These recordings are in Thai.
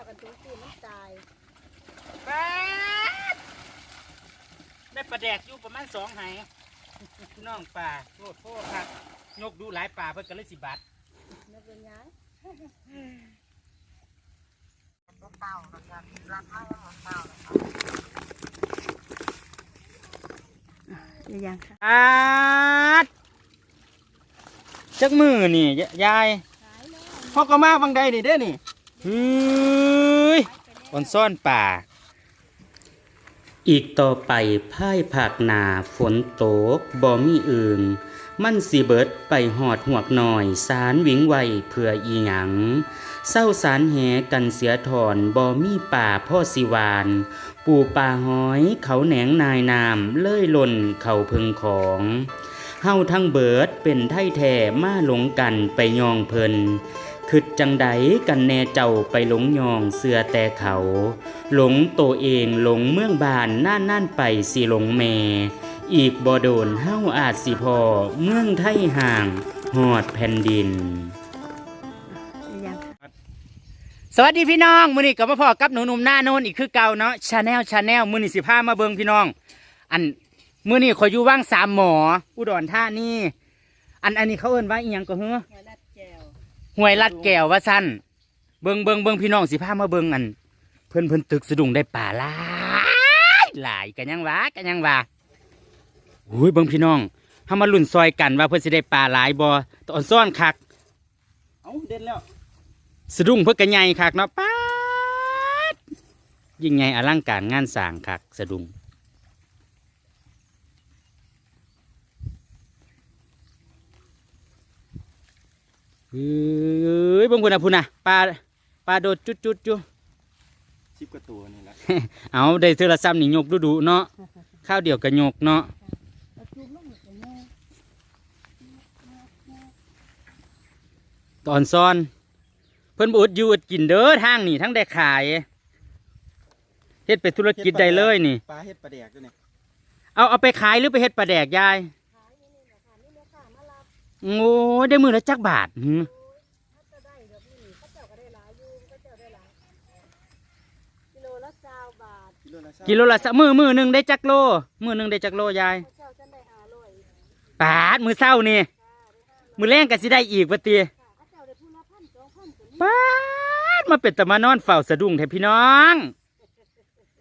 แล้วกันถึงคืนมันตายป๊าดได้ปลาแดกอยู่ประมาณสองไหพี่น้องป่าโทษโทษครับยกดูหลายป่าเพิ่นก็เลยสิบัตรนักเป็นหยังยังค่ะอาดจักมือนี่ยยายขายแล้วพ่อก็มาบางใดนี่เด้อนี่เฮ้ยออนซ่อนป่า อีกต่อไปพ่ายผักหนาฝนตกบ่มีอื่น มันสิเบิดไปหอดหวกหน่อย สารวิงไวเพื่ออีหยังเศร้าสารแหกันเสียถอนบ่มีป่าพ่อสิวาน ปูป่าห้อยเขาแหนงนายนามเลื่อยล่นเขาพึงของเฮาทั้งเบิดเป็นไทยแท้มาหลงกันไปยองเพลิน คิดจังใดกันแน่เจ้าไปหลงยองเสือแต่เขา หลงตัวเองหลงเมืองบานน่านน่านไปสิหลงแม่ อีกบ่โดนเฮาอาจสิพอเมืองไทยห่างหอดแผ่นดิน สวัสดีพี่น้องมื้อนี้ก็มาพอกับหนูหนุ่มหน้าโนนอีกคือเก่าเนาะชาแนลชาแนลมื้อนี้สิพามาเบิ่งพี่น้อง อันมื้อนี้ขอยอยู่ว่างสามหมอ อุดรธานีอันอันนี้เขาเอิ้นว่าอีหยังก็เฮ้อ หัวลัดแก้ว ห้วยลัดแก้วว่าซั่นเบิ่งเบิ่งเบิ่งพี่น้องสิพามาเบิ่งอัน เพิ่นเพิ่นตึกสะดุ้งได้ป่าหลายหลายกันยังวะกันยังวะอุ้ยเบิ่งพี่น้องเฮามาลุ้นซอยกันว่าเพิ่นสิได้ป่าหลายบ่ตอนซ่อนคักเอ้าเด่นแล้วสะดุ้งเพื่อกระไงคักเนาะป๊าดยิ่งไงอลังการงานสร้างคักสะดุ้ง เฮ้ยเบงพุ่นนะพุ่นนะปลาปลาโดดจุดจุดจุสิบกว่าตัวนี่แหละเอาได้เทอละซ้ำนี่ยกดูดูๆเนาะข้าวเดียวกับยกเนาะเอาจุ่มลงหมดเลยแม่ตอนซ่อน เพิ่นบอดอยู่อดกินเด้อทางนี่ทั้งได้ขายเฮ็ดเป็นธุรกิจได้เลยนี่ปลาเฮ็ดปลาแดกด้วยนี่เอาเอาไปขายหรือไปเฮ็ดปลาแดกยาย โอ้ยได้มือละจักบาทหืมถ้าจะได้เดี๋ยวนี่เขาเจ้าก็ได้หลายอยู่เขาเจ้าได้หลายกิโลละเก้าบาทกิโลละกิโลละสะมือมือหนึ่งได้จักโล มือหนึ่งได้จักโลยายเขาเจ้าจะได้ห้าร้อยปาดมือเศร้านี่ มือแรงก็สิได้อีกปะตีค่ะเขาเจ้าได้พูละพันสองพันตัวนี้ปาดมาเป็นตะมานอนเฝ้าสะดุ้งแท้พี่น้อง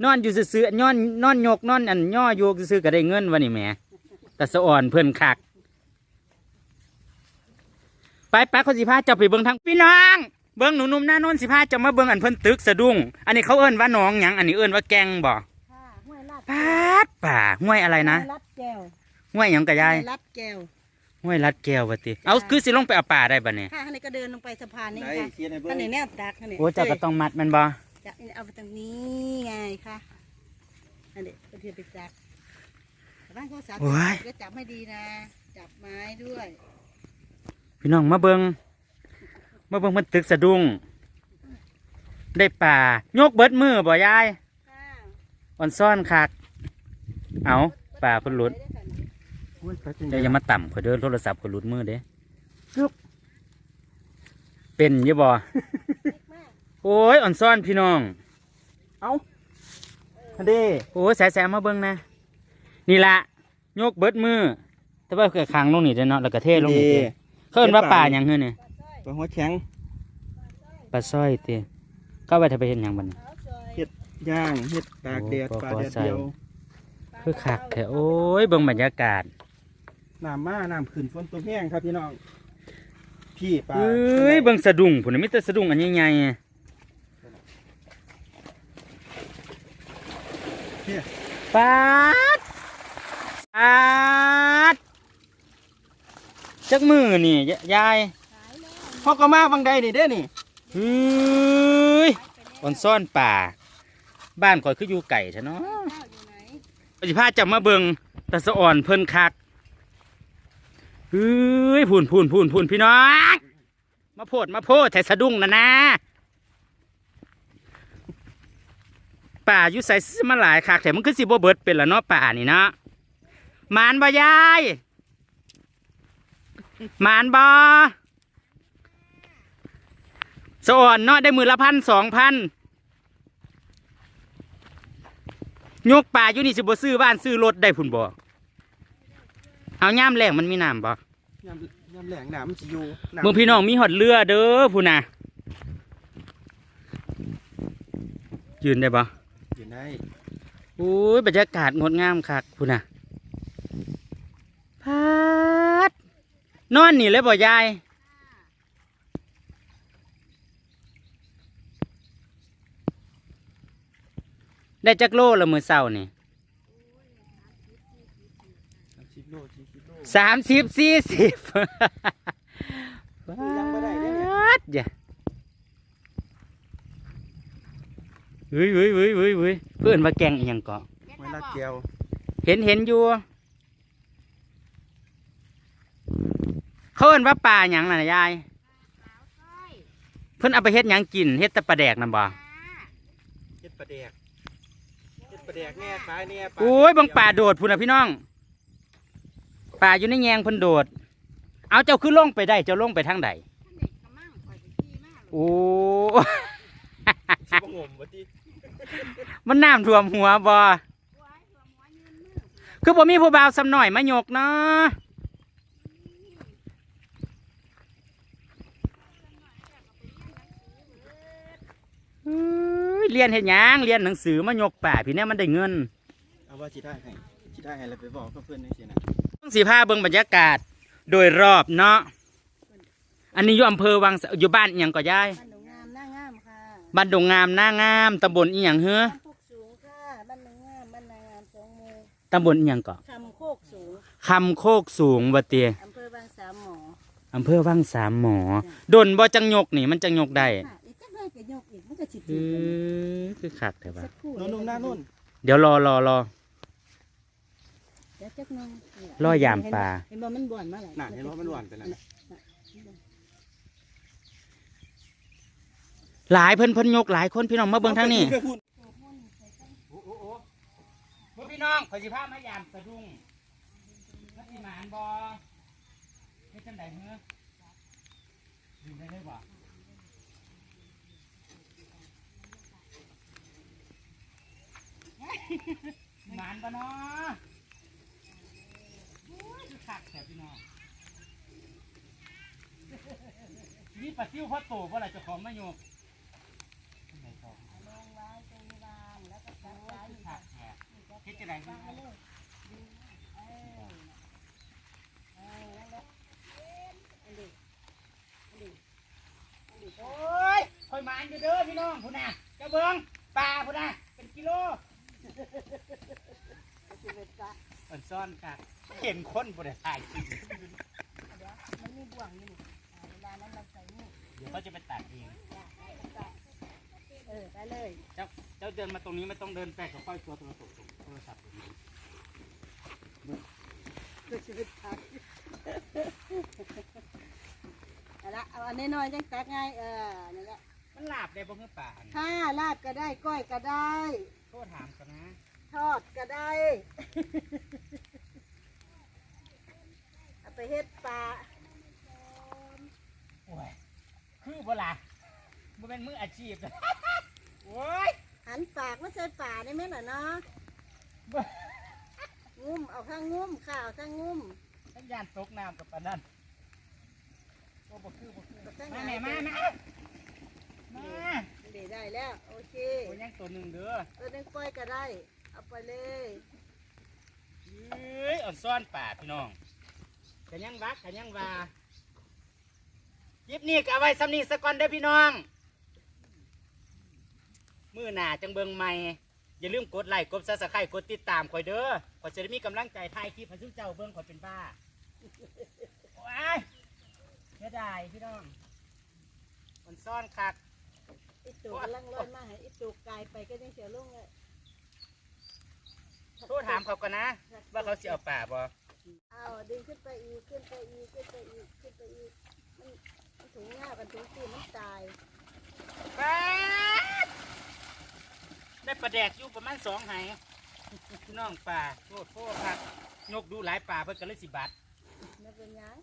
นอนอยู่ซื่อๆนอนนอนยกนอนอันย่อโยกซื่อๆก็ได้เงินวะนี่แหม่แต่สะอ่อนเพิ่นคัก ไปไปคนสิพาเจ้าไปเบิ่งทางพี่น้อง เบิ่งหนูนุ่มหน้าโนนสิพาเจ้ามาเบิ่งอันเพิ่นตึกสะดุ้ง อันนี้เขาเอิ้นว่าหน้องหยังอันนี้เอิ้นว่าแกงบ่ค่ะห้วยลาดปาดป่าห้วยอะไรนะห้วยลัดแก้วห้วยหยังกะยายห้วยลัดแก้วห้วยลัดแก้ววะติเอาคือสิลงไปเอาป่าได้บ่เนี่ยค่ะข้างในก็เดินลงไปสะพานนี่ได้ค่ะเขียนให้เบิ่ข้างงในแนวตักข้างในโอ้เจ้าก็ต้องมัดมันบ่จะเอาไปตรงนี้ไงค่ะอันนี้ก็เทียบไปจับแต่บ้านเขาสามก็จับให้ดีนะ จับไม้ด้วย พี่น้องมาเบิ่งมาเบิ่งมันตึกสะดุ้งได้ป่ายกเบิดมือบ่ยายค่ะอ่อนซ่อนคักเอาป่าเพิ่นหลุดโอ้ยปลาจริงเดี๋ยวอย่ามาต่ำขอยเดินโทรศัพท์ขอยหลุดมือเด้เป็นอยี่บ่โอ้ยอ่อนซ่อนพี่น้อง เอ้าอันเด้โอ้ยแสๆมาเบิ่งนะ นี่ละยกเบิดมือ แต่ว่าเกิดค้างลงนี่เด้อเนาะแล้วก็เทลงนี่ เด้เขาเอิ้นว่าป่าหยังเฮ้อเนี่ยปลาหัวแข็งปลาสร้อยเต้เข้าไปทำไปเห็นหยังบัดนย่างเฮ็ดตากแดดโอ้ปลาปอแดดใส่เดียวคือคักแท้โอ้ยเบิ่งบรรยากาศน้ำมาน้ำขึ้นฝนตกแห้งครับพี่น้องพี่ปลาเอ้ยเบิ่งสะดุ้งพุ่นน่ะมีแต่สะดุ้งอันใหญ่ๆอะปาดปาด จักมือนี่ยายพ่อก็มาบางใดนี่เด้อนี่เฮ้ยออนซ่อนป่า บ้านข่อยคืออยู่ไก่ใช่เนาะอยู่ไหนปฏิภาจะมาเบิงแต่สะอ่อนเพิ่นคักเฮ้ยพูนพูนพูนพูนพี่น้องมาโพดมาโพดแต่สะดุ้งนะนะป่าอยู่ใส่มาหลายคักแต่มันคือสิบ่เบิดเป็นละเนาะป่านี่เนาะมานบ่ยาย หมานบอสอนเนาะได้มือละพันสองพันยกป่าอยู่นี่สิบ่ซื้อบ้านซื้อรถได้พุ่นบ่เอาย่ามแหลงมันมีน้ำบ่ย่ำย่ำแหลงน้ำมันสิอยู่เมืองพี่น้องมีหอดเรือเด้อพุ่น่ะยืนได้บ่ยืนได้อุ้ยบรรยากาศงดงามคักพุ่นน่ะพา นอนนี่เลยบ่ยาย ได้จักโลละมือเศร้านี่สิบโลสี่สิบโลสามสิบสี่สิบยังบ่ได้เด้อเนี่ยวัดจ้ะเฮ้ยเฮ้ยเฮ้ยเฮ้ยเฮ้ยเพื่อนมาแกงอีหยังเกาะไว้ลาดแก้วเห็นเห็นอยู่ เขาเอิ้นว่าปลาหยังน่ะยาย เพิ่นเอาไปเฮ็ดหยังกินเฮ็ดแต่ปลาแดกนั่นบ่เฮ็ดปลาแดกเฮ็ดปลาแดกแน่ปลาแน่ปลาโอ้ยบังป่าโดดพุ่นน่ะพี่น้องป่าอยู่ในแยงเพิ่นโดด เอาเจ้าคือลงไปได้เจ้าลงไปทางใดโอ้สิบ่งมบ่ติมันน้ำท่วมหัวบ่คือบ่มีผู้บ่าวสำหน่อยมายกเนาะ เอ้ยเรียนเฮ็ดหยังเรียนหนังสือมายกป่าพี่เนี่ยมันได้เงินเอาว่าสิได้ให้สิได้ให้แล้วไปบอกกับเพิ่นจังซี่นะต้องสีผ้าเบิ่งบรรยากาศ โดยรอบเนาะอันนี้อยู่อำเภอวังสะอยู่บ้านอหยังก็ย้ายบ้านหนูงามหน้างามค่ะบ้านดงงามหน้างามตำบลอีหยังเฮ้อบ้านโคกสูงค่ะบ้านหนูงามบ้านนางามสองหมูตำบลอีหยังก็คำโคกสูงคำโคกสูงบ่เตียอำเภอบางสามหมออำเภอวังสามหมอ ดนบ่จังยกนี่มันจังยกได้ ค่ะอีกจักหน่อยก็ยกอีกมันก็สิเอถึงกันอคือคักแต่ว่าสักครู่โนุ่นๆหน้านุ่นเดี๋ยวรอรอรอเดี๋ยวจักหน่อยรอยามปลาเห็นบ่มันบ่อนมาหลายน่ะเห็นว่ามันหวานไปแล้วนะหลายเพิ่นเพิ่นยกหลายคนพี่น้องมาเบิ่งทางนี้เพิ่พูดโอ้โหพวกพี่น้องขอสิพามายามสะดุ้งนักสิหมานบ่เฮ็ดจังได๋เฮ้อยืนได้เลยบ่ หมานบ่เนาะโอ้ยคือคักแท้พี่น้องนี่ปลาซิวพ่อโตบ่ล่ะเจ้าของมาโยกจังได๋ต่อลงไว้ตรงวางแล้วก็จับไว้คือคักแท้เฮ็ดจังได๋เฮ้อเออเออนั่นแหละอันนี้โอ้ยคอยหมานอยู่เด้อพี่น้องพุ่นน่ะเจ้าเบิ้งปลาพุ่นน่ะเป็นกิโล ก็สิเป็นกะมันซ่อนกัดเห็นคนบ่ได้ถ่ายคลิปเดี๋ยวมันมีบ่วงอยู่นี่อ่าเวลานั้นเราใส่นี่เดี๋ยวเขาจะไปตัดเองจ้ะได้ก็เออได้เลยเจ้าเจ้าเดินมาตรงนี้ไม่ต้องเดินไปเขาค่อยตัวโทรศัพท์โทรศัพท์ตรงนี้ก็สิเป็นกะเอาละเอาอันน้อยๆจังตักง่ายเออนั่นแหละมันลาบได้บ่คือป่านี่ถ้าลาดก็ได้ก้อยก็ได้โทษถามกันนะ ทอดก็ได้ เอาไปเฮ็ดปลาโอ้ยคือบ่ล่ะบ่เป็นมืออาชีพ โอ้ยหันปากมาใส่ป่าได้ไหมล่ะเนาะบ่งุ้มเอาข้างงุ้มข้าวข้างงุ้มทั้งยานตกน้ำกับปานนั้นโอ้บ่คือบ่คือกับข้างมาแม่มามามาเดี๋ยวได้แล้ว โอเคโอ้ยยังตัวหนึ่งเด้อตัวนึงปล่อยก็ได้ เอาไปเลยเอ้ยอ่อนซ่อนป่าพี่น้องกันยังวักกันยังว่าคลิปนี้ก็เอาไว้สำนีสก่อนเด้อพี่น้อง มือหน้าจังเบิงใหม่อย่าลืมกดไลค์กดซับสไครต์กดติดตามคอยเด้อขอยจะได้มีกำลังใจถ่ายคลิปให้ทุกเจ้าเบิ่งขอยเป็นบ้าว้ายเสียดายพี่น้องมันซ่อนคัก อีตูกำลังร้อนมากให้อีตูกกลายไปก็ยังเสียลุงเลยโทษ ถามเขาก่อนนะ ว่าเขาสิเอาป่าบ่เอาดึงขึ้นไปอีกขึ้นไปอีกขึ้นไปอีกขึ้นไปอีกมันมันถุงหน้ากันถุงตีนมันตายป๊าดได้ปลาแดกอยู่ประมาณสองไหพี่น้องป่าโทษโทษครับยกดูหลายป่าเพิ่นก็เลยสิบัตรไม่เป็นหยัง